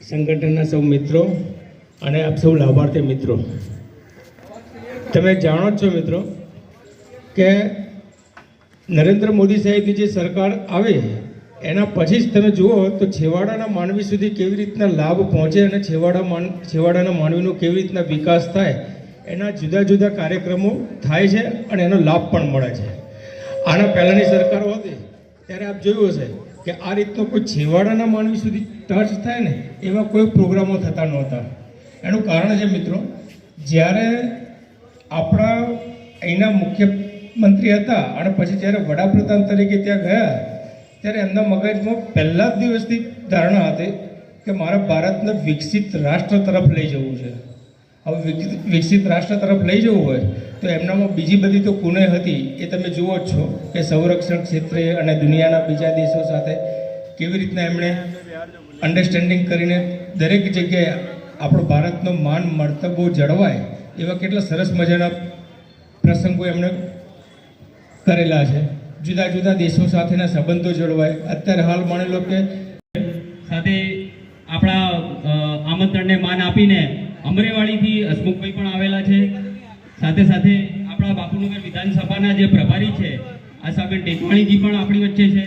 સંગઠનના સૌ મિત્રો અને આપ સૌ લાભાર્થી મિત્રો. તમે જાણો છો મિત્રો કે નરેન્દ્ર મોદી સાહેબની જે સરકાર આવે, એના પછી જ તમે જુઓ તો છેવાડાના માનવી સુધી કેવી રીતના લાભ પહોંચે અને છેવાડા માન, છેવાડાના માનવીનો કેવી રીતના વિકાસ થાય, એના જુદા જુદા કાર્યક્રમો થાય છે અને એનો લાભ પણ મળે છે. આના પહેલાંની સરકારો હતી, ત્યારે આપ જોયું હશે કે આ રીતનો કોઈ છેવાડાના માનવી સુધી ટચ થાય ને, એવા કોઈ પ્રોગ્રામો થતા નહોતા. એનું કારણ છે મિત્રો, જ્યારે આપણા અહીંના મુખ્યમંત્રી હતા અને પછી જ્યારે વડાપ્રધાન તરીકે ત્યાં ગયા, ત્યારે એમના મગજમાં પહેલા જ દિવસથી ધારણા હતી કે મારા ભારતને વિકસિત રાષ્ટ્ર તરફ લઈ જવું છે. હવે વિકસિત- રાષ્ટ્ર તરફ લઈ જવું હોય, તો એમનામાં બીજી બધી તો કુને હતી એ તમે જુઓ જ છો કે સંરક્ષણ ક્ષેત્રે અને દુનિયાના બીજા દેશો સાથે કેવી રીતના એમણે અન્ડરસ્ટેન્ડિંગ કરીને દરેક જગ્યાએ આપણો ભારતનો માન, મળતબો જળવાય એવા કેટલા સરસ મજાના પ્રસંગો એમણે કરેલા છે. જુદા જુદા દેશો સાથેના સંબંધો જળવાય. અત્યારે હાલ માની લો કે સાથે આપણા આમંત્રણને માન આપીને અમરેવાડીથી હસમુખભાઈ પણ આવેલા છે. સાથે સાથે આપણા બાપુનગર વિધાનસભાના જે પ્રભારી છે, આશાબેન ટેકવાણીજી પણ આપણી વચ્ચે છે.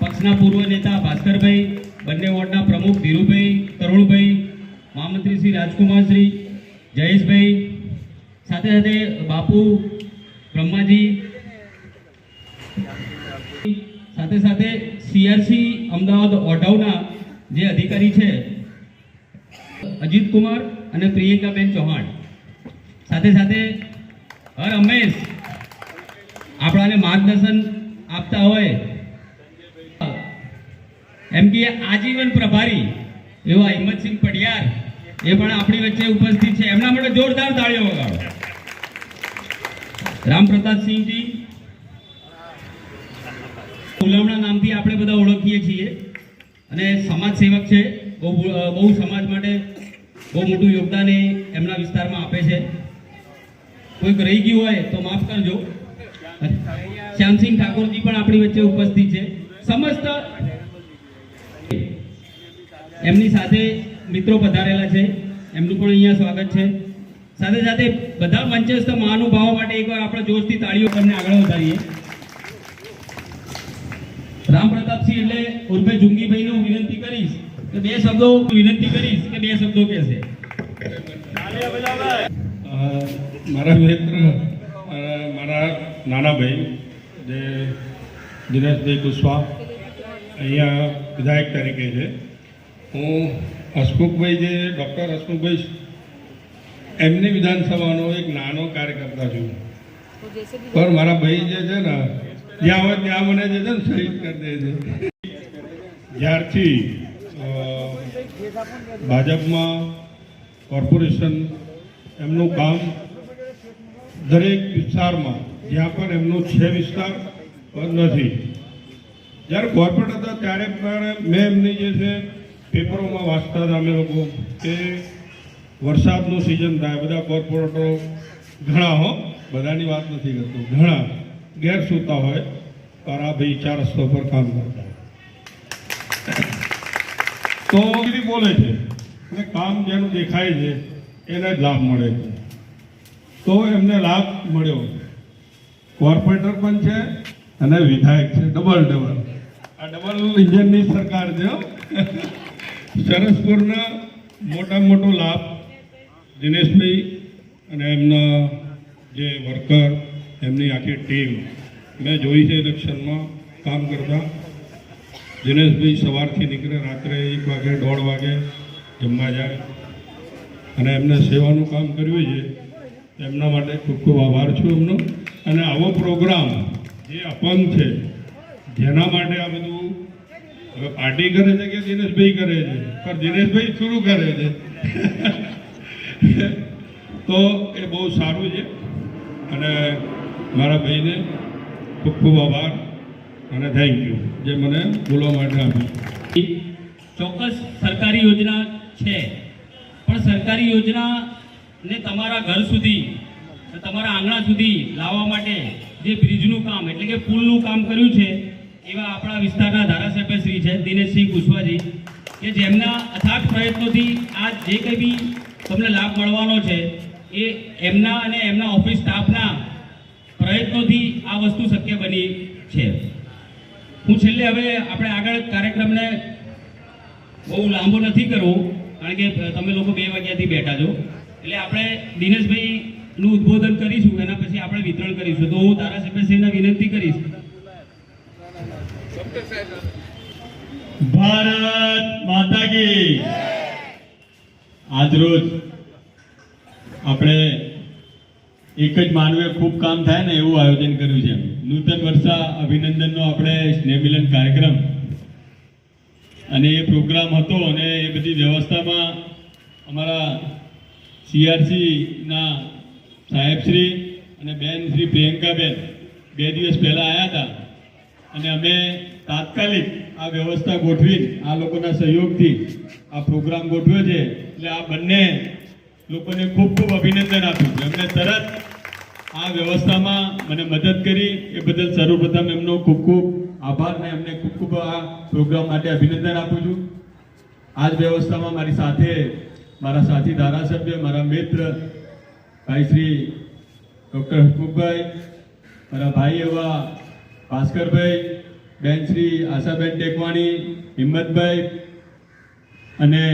પક્ષના પૂર્વ નેતા ભાસ્કરભાઈ, બંને વોર્ડના પ્રમુખ ધીરુભાઈ, તરુણભાઈ, મહામંત્રી શ્રી રાજકુમારશ્રી જયેશભાઈ, સાથે સાથે બાપુ, બ્રહ્માજી, સાથે સાથે સીઆરસી અમદાવાદ ઓઢવના જે અધિકારી છે અજીત કુમાર અને પ્રિયંકાબેન ચૌહાણ. સાથે સાથે હર હંમેશ આપણાને માર્ગદર્શન આપતા હોય. એમ કે આજીવન પ્રભારી એવા હિંમતસિંહ પડિયાર એ પણ આપણી વચ્ચે ઉપસ્થિત છે. એમના માટે જોરદાર તાળીઓ વગાડો. રામપ્રતાપસિંહજી પ્રતાપસિંહજી ગુલામના નામથી આપણે બધા ઓળખીએ છીએ. અને સમાજ સેવક છે. બહુ બહુ સમાજ માટે બહુ મોટું યોગદાન એ એમના વિસ્તારમાં આપે છે. કોઈક રહી ગયું હોય તો માફ કરજો. શ્યામસિંહ ઠાકોરજી પણ આપણી વચ્ચે ઉપસ્થિત છે. સમસ્ત એમની સાથે મિત્રો પધારેલા છે. એમનું પણ અહીંયા સ્વાગત છે. સાથે સાથે બધા મંચસ્થ મહાનુભાવો માટે એકવાર આપણે જોશથી તાળીઓ પરને આગળ વધારીએ. રામ પ્રતાપસિંહ એટલે ઉર્ફે જુંગીભાઈને હું વિનંતી કરીશ. બે શબ્દો વિનંતી કરીશ કે બે શબ્દો કહેશે મારા મિત્ર મારા નાના ભાઈ, જે દિનેશભાઈ કુશવાહ, અહીંયા વિધાયક તરીકે છે. હું હસમુખભાઈ, જે ડૉક્ટર હસમુખભાઈ, એમની વિધાનસભાનો એક નાનો કાર્યકર્તા છું. પણ મારા ભાઈ જે છે ને, જ્યાં હોય ત્યાં મને જે છે ને શહીદ કરી દે છે. જ્યારથી ભાજપમાં કોર્પોરેશન એમનું કામ દરેક વિસ્તારમાં, જ્યાં પણ એમનો છે વિસ્તાર નથી. જ્યારે કોર્પોરેટ હતા, ત્યારે મેં એમની જે છે પેપરોમાં વાંચતા હતા અમે લોકો કે વરસાદનું સિઝન થાય. બધા કોર્પોરેટરો ઘણા હો, બધાની વાત નથી કરતો. ઘણા. ગેરસૂતા હોય પર આ ભાઈ ચાર રસ્તો પર કામ કરતા. હોય તો બોલે છે. અને કામ જેનું દેખાય છે, એને જ લાભ મળે છે. તો એમને લાભ મળ્યો. કોર્પોરેટર પણ છે અને વિધાયક છે, ડબલ ડબલ. આ ડબલ ઇન્જિનની સરકાર છે. સરસપુરના મોટા મોટો લાભ દિનેશભાઈ અને એમના જે વર્કર, એમની આખી ટીમ. મેં જોઈ છે ઇલેક્શનમાં કામ કરતા. દિનેશભાઈ સવારથી નીકળે, રાત્રે એક વાગે, દોઢ વાગે જમવા જાય. અને એમને સેવાનું કામ કર્યું છે એમના માટે ખૂબ ખૂબ આભાર છું એમનો. અને આવો પ્રોગ્રામ જે અપંગ છે, જેના માટે આ બધું, હવે પાર્ટી કરે છે કે દિનેશભાઈ કરે છે? પણ દિનેશભાઈ શરૂ કરે છે. તો એ બહુ સારું છે. અને મારા ભાઈને ખૂબ ખૂબ આભાર. અને થેન્ક યુ જે મને બોલવા માટે આપ્યું ચોક્કસ સરકારી યોજના છે. પણ સરકારી યોજનાને તમારા ઘર સુધી તમારા આંગણા સુધી લાવવા માટે જે બ્રિજનું કામ, એટલે કે પુલનું કામ કર્યું છે, એવા આપણા વિસ્તારના ધારાસભ્ય શ્રી છે, દિનેશસિંહ કુશવાજી, કે જેમના અથાગ પ્રયત્નોથી આ જે કંઈ બી તમને લાભ મળવાનો છે, એ એમના અને એમના ઓફિસ સ્ટાફના પ્રયત્નોથી આ વસ્તુ શક્ય બની છે. હું છેલ્લે હવે આપણે આગળ કાર્યક્રમને બહુ લાંબો નથી કરવો, કારણ કે તમે લોકો બે વાગ્યાથી બેઠા છો. એટલે આપણે દિનેશભાઈનું ઉદ્બોધન કરીશું, એના પછી આપણે વિતરણ કરીશું. તો હું ધારાસભ્યશ્રીને વિનંતી કરીશ. ભારત માતા આજરોજ આપણે એક જ માનવે ખૂબ કામ થાય ને એવું આયોજન કર્યું છે. નૂતન વર્ષા અભિનંદનનો આપણે સ્નેહમિલન કાર્યક્રમ અને એ પ્રોગ્રામ હતો અને એ બધી વ્યવસ્થામાં અમારા સીઆરસીના સાહેબશ્રી અને બેન શ્રી પ્રિયંકાબેન બે દિવસ પહેલાં આવ્યા હતા. અને અમે તાત્કાલિક આ વ્યવસ્થા ગોઠવી આ લોકોના સહયોગથી આ પ્રોગ્રામ ગોઠવ્યો છે. એટલે આ બંને લોકોને ખૂબ ખૂબ અભિનંદન આપ્યું છે. એમને તરત આ વ્યવસ્થામાં મને મદદ કરી. એ બદલ સર્વપ્રથમ એમનો ખૂબ ખૂબ આભાર ને એમને ખૂબ ખૂબ આ પ્રોગ્રામ માટે અભિનંદન આપું છું. આ જ વ્યવસ્થામાં મારી સાથે મારા સાથી ધારાસભ્ય, મારા મિત્ર, ભાઈ શ્રી ડૉક્ટર હસમુખભાઈ મારા ભાઈ એવા ભાસ્કરભાઈ, બેન શ્રી આશાબેન ટેકવાણી, હિંમતભાઈ અને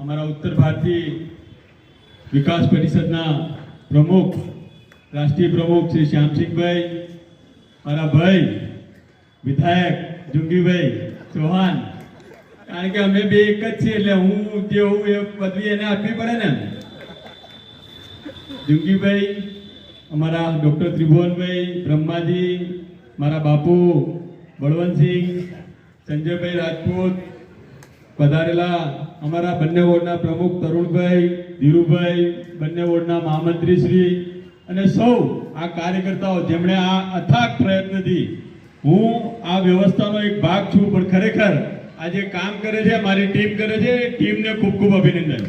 અમારા ઉત્તર ભારતી વિકાસ પરિષદના પ્રમુખ રાષ્ટ્રીય પ્રમુખ શ્રી શ્યામસિંહભાઈ, મારા ભાઈ, વિધાયક જુંગીભાઈ ચૌહાણ. કારણ કે અમે બે એક જ છીએ એટલે હું જે હું એ પદવી એને આપવી પડે ને. જુંગીભાઈ, અમારા ડૉક્ટર ત્રિભુવનભાઈ, બ્રહ્માજી, મારા બાપુ બળવંતસિંહ, સંજયભાઈ રાજપૂત, પધારેલા અમારા બંને વોર્ડના પ્રમુખ તરુણભાઈ, ધીરુભાઈ, બંને વોર્ડના મહામંત્રી શ્રી અને સૌ આ કાર્યકર્તાઓ જેમણે આ અથાગ પ્રયત્નથી હું આ વ્યવસ્થાનો એક ભાગ છું, પણ ખરેખર આ જે કામ કરે છે, મારી ટીમ કરે છે, એ ટીમને ખૂબ ખૂબ અભિનંદન.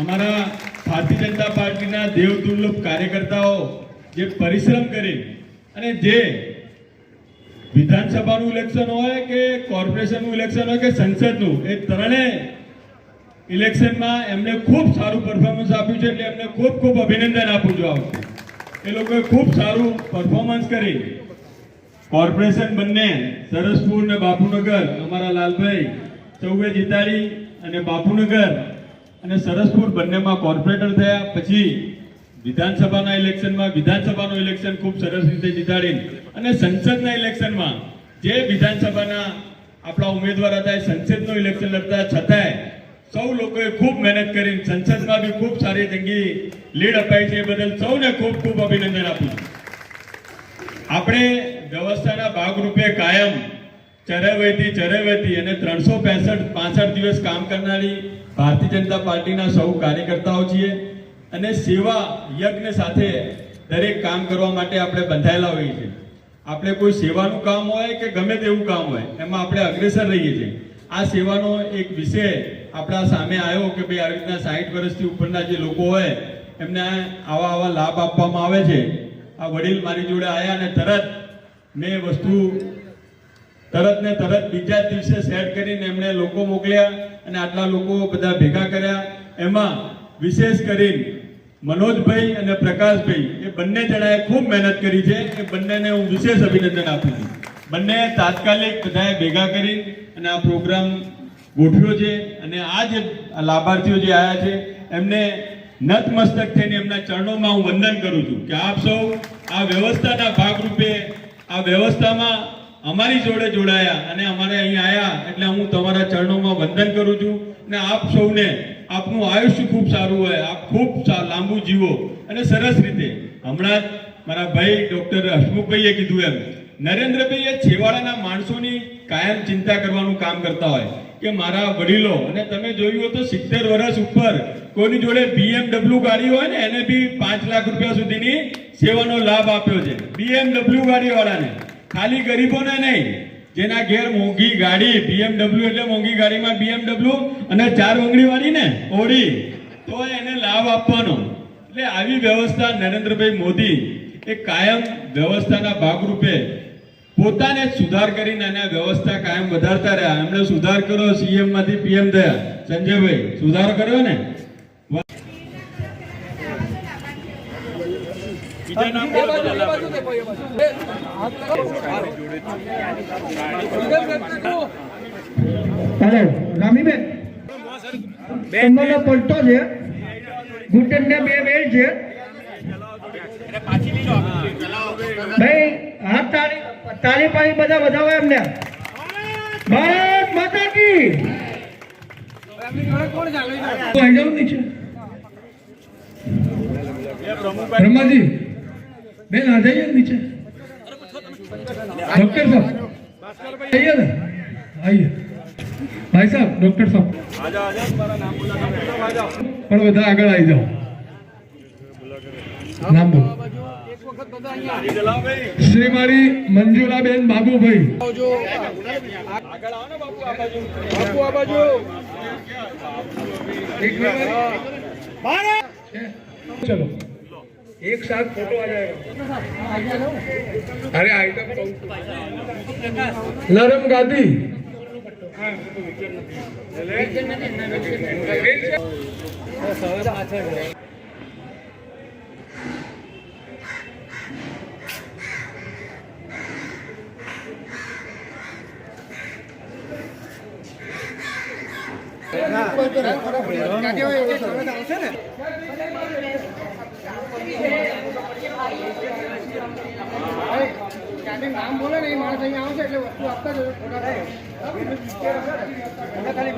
અમારા ભારતીય જનતા પાર્ટીના દેવદુર્લભ કાર્યકર્તાઓ જે પરિશ્રમ કરી અને જે વિધાનસભાનું ઇલેક્શન હોય કે કોર્પોરેશનનું ઇલેક્શન હોય કે સંસદનું, એ ત્રણેય ઇલેક્શનમાં એમને ખૂબ સારું પરફોર્મન્સ આપ્યું છે, એટલે એમને ખૂબ ખૂબ અભિનંદન આપું છું આ વખતે. એ લોકોએ ખૂબ સારું પરફોર્મન્સ કરી. કોર્પોરેશન બંને સરસપુર ને બાપુનગર, અમારા લાલભાઈ, ચૌવે જીતાડી અને બાપુનગર અને સરસપુર બંનેમાં કોર્પોરેટર થયા. પછી વિધાનસભાના ઇલેક્શનમાં વિધાનસભાનું ઇલેક્શન ખૂબ સરસ રીતે જીતાડી અને સંસદના ઇલેક્શનમાં જે વિધાનસભાના આપણા ઉમેદવાર હતા એ સંસદનું ઇલેક્શન લડતા છતાંય સૌ લોકોએ ખૂબ મહેનત કરી સંસદમાં બી ખૂબ સારી જંગી લીડ અપાઈ છે એ બદલ સૌને ખૂબ ખૂબ અભિનંદન આપું આપણે વ્યવસ્થાના ભાગરૂપે કાયમ ચરેવયથી ચરેવયથી અને ત્રણસો પેંસઠ, પાસઠ દિવસ કામ કરનારી ભારતીય જનતા પાર્ટીના સૌ કાર્યકર્તાઓ છીએ અને સેવા યજ્ઞ સાથે દરેક કામ કરવા માટે આપણે બંધાયેલા હોઈએ છીએ. આપણે કોઈ સેવાનું કામ હોય કે ગમે તેવું કામ હોય, એમાં આપણે અગ્રેસર રહીએ છીએ. આ સેવાનો એક વિષય આપણા સામે આવ્યો કે ભાઈ આવી રીતના સાઠ વર્ષથી ઉપરના જે લોકો હોય, એમને આવા આવા લાભ આપવામાં આવે છે. આ વડીલ મારી જોડે આવ્યા અને તરત મેં વસ્તુ, તરત ને તરત બીજા દિવસે સેટ કરીને એમણે લોકો મોકલ્યા અને આટલા લોકો બધા ભેગા કર્યા. એમાં વિશેષ કરીને મનોજભાઈ અને પ્રકાશભાઈ, એ બંને જણાએ ખૂબ મહેનત કરી છે. એ બંનેને હું વિશેષ અભિનંદન આપું છું. બંને તાત્કાલિક બધાએ ભેગા કરી અને આ પ્રોગ્રામ ગોઠવ્યો છે અને આ જે લાભાર્થીઓ જે આવ્યા છે, એમને નતમસ્તક થઈને એમના ચરણોમાં હું વંદન કરું છું કે આપ સૌ આ વ્યવસ્થાના ભાગરૂપે આ વ્યવસ્થામાં અમારી જોડે જોડાયા અને અમારે અહીં આવ્યા એટલે હું તમારા ચરણોમાં વંદન કરું છું અને આપ સૌને આપનું આયુષ્ય ખૂબ સારું હોય, આપ ખૂબ લાંબુ જીવો અને સરસ રીતે. હમણાં જ મારા ભાઈ ડૉક્ટર હસમુખભાઈએ કીધું એમ નરેન્દ્રભાઈ એ છેવાડાના માણસોની કાયમ ચિંતા કરવાનું કામ કરતા હોય. કે મારા વડીલો, અને તમે જોયું હોય તો સિત્તેર વર્ષ ઉપર કોઈની જોડે બીએમડબલ્યુ ગાડી હોય ને, એને બી પાંચ લાખ રૂપિયા સુધીની સેવાનો લાભ આપ્યો છે. બીએમડબલ્યુ ગાડી વાળાને ખાલી ગરીબોને નહીં, જેના ઘેર મોંઘી ગાડી બીએમડબલ્યુ એટલે મોંઘી ગાડીમાં બીએમડબલ્યુ અને ચાર વાળી ને ઓડી, તો એને લાભ આપવાનો. એટલે આવી વ્યવસ્થા નરેન્દ્રભાઈ મોદી એ કાયમ વ્યવસ્થાના ભાગરૂપે પોતાને સુધાર કરીને અને વ્યવસ્થા કાયમ વધારતા રહ્યા. એમણે સુધાર કર્યો સીએમમાંથી પીએમ થયા. સંજયભાઈ સુધાર કર્યો ને? હેલો રામીબેન. તમારો પલટો છે. ઘૂંટણને બે બેલ છે. ભાઈ તાલી પાણી બધા વધાવો એમને. ભારત માતા કી. બ્રહ્માજી, બેન, આ જઈએ નીચે. ડોક્ટર સાહેબ. આઈએ ને. આઈએ. ભાઈ સાહેબ, ડોક્ટર સાહેબ. પણ બધા આગળ આવી જાઓ. નામ બોલો. શ્રી મારી મંજુલાબેન બાબુભાઈ. ચલો. એક સાથ ફોટો અરે નરમ ગાંધી હા. નામ બોલે ને એ માણસ અહીંયા આવશે એટલે વસ્તુ આપતા જ ફોટા થાય ખાલી